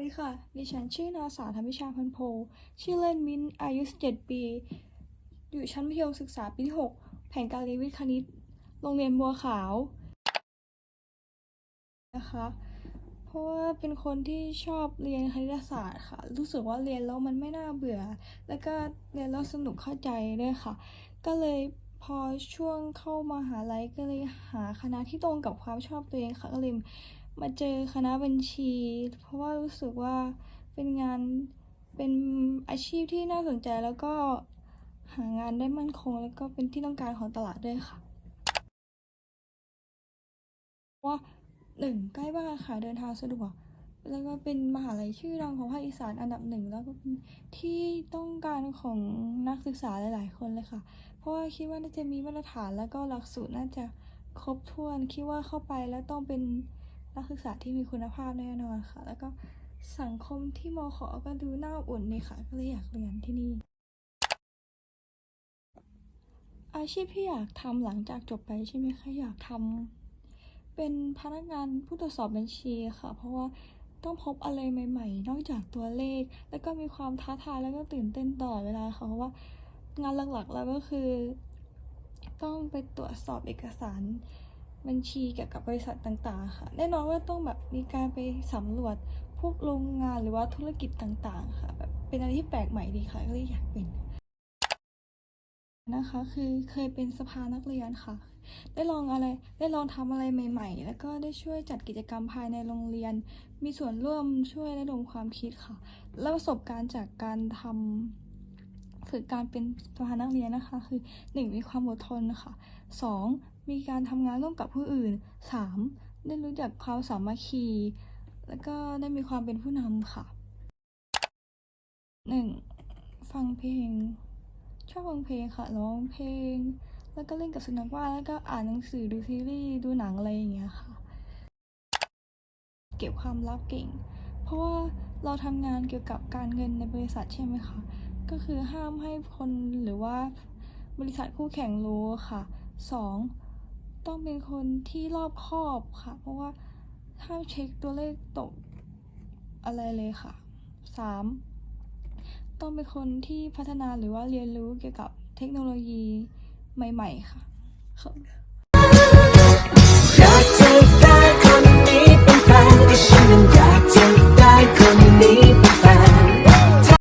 ดีค่ะ ดิฉันชื่อนางสาวธรรมิชาพันโพ ชื่อเล่นมิ้น อายุ 17 ปี อยู่ชั้นมัธยมศึกษาปีที่ 6 แผนการเรียนวิทย์คณิต โรงเรียนบัวขาว นะคะ เพราะว่าเป็นคนที่ชอบเรียนคณิตศาสตร์ค่ะ รู้สึกว่าเรียนแล้วมันไม่น่าเบื่อ แล้วก็เรียนแล้วสนุกเข้าใจด้วยค่ะ ก็เลยพอช่วงเข้ามาหาลัยก็เลยหาคณะที่ตรงกับความชอบตัวเองค่ะ ก็เลย มาเจอคณะบัญชี เพราะว่ารู้สึกว่าเป็นงานเป็นอาชีพที่น่าสนใจแล้วก็หางานได้มั่นคง แล้วก็เป็นที่ต้องการของตลาดด้วยค่ะว่าหนึ่งใกล้บ้านค่ะเดินทางสะดวก แล้วก็เป็นมหาลัยชื่อดังของภาคอีสานอันดับหนึ่งแล้วก็เป็นที่ต้องการของนักศึกษาหลาย ๆ คนเลยค่ะ เพราะว่าคิดว่าน่าจะมีมาตรฐานแล้วก็หลักสูตรน่าจะครบถ้วนคิดว่าเข้าไปแล้วต้องเป็น นักศึกษาที่มีคุณภาพแน่นอนค่ะ แล้วก็สังคมที่มอขก็ดูน่าอุ่นดีค่ะ ก็เลยอยากเรียนที่นี่ อาชีพที่อยากทำหลังจากจบไปใช่ไหมคะอยากทำเป็นพนักงานผู้ตรวจสอบบัญชีค่ะ เพราะว่าต้องพบอะไรใหม่ ๆ นอกจากตัวเลข แล้วก็มีความท้าทายแล้วก็ตื่นเต้นตลอดเวลาค่ะเพราะว่างานหลักๆแล้วก็คือ ต้องไปตรวจสอบเอกสาร บัญชีเกี่ยวกับบริษัทต่างๆค่ะแน่นอนว่าต้องแบบมีการไปสำรวจพวกโรงงานหรือว่าธุรกิจต่างๆ ค่ะแบบเป็นอะไรที่แปลกใหม่ดีค่ะก็เลยอยากเป็นนะคะคือเคยเป็นสภานักเรียนค่ะ ได้ลองอะไรได้ลองทำอะไรใหม่ ๆ แล้วก็ได้ช่วยจัดกิจกรรมภายในโรงเรียน มีส่วนร่วมช่วยระดมความคิดค่ะ แล้วประสบการณ์จากการทำฝึกการเป็นสภานักเรียนนะคะ คือ 1. มีความอดทนค่ะ 2. มีการทำงานร่วมกับผู้อื่น 3. ได้รู้จักความสามัคคี แล้วก็ได้มีความเป็นผู้นำค่ะ 1. ฟังเพลง ชอบฟังเพลงค่ะ ร้องเพลง แล้วก็เล่นกับสุนัขบ้าแล้วก็อ่านหนังสือดูซีรีส์ดูหนังอะไรอย่างเงี้ยค่ะ เก็บความลับเก่ง เพราะว่าเราทำงานเกี่ยวกับการเงินในบริษัทใช่ไหมคะ ก็คือห้ามให้คนหรือว่าบริษัทคู่แข่งรู้ค่ะ 2. ต้องเป็นคนที่รอบคอบค่ะ เพราะว่าห้ามเช็คตัวเลขตกอะไรเลยค่ะ 3. ต้องเป็นคนที่พัฒนาหรือว่าเรียนรู้เกี่ยวกับเทคโนโลยีใหม่ ๆ ค่ะขอบคุณ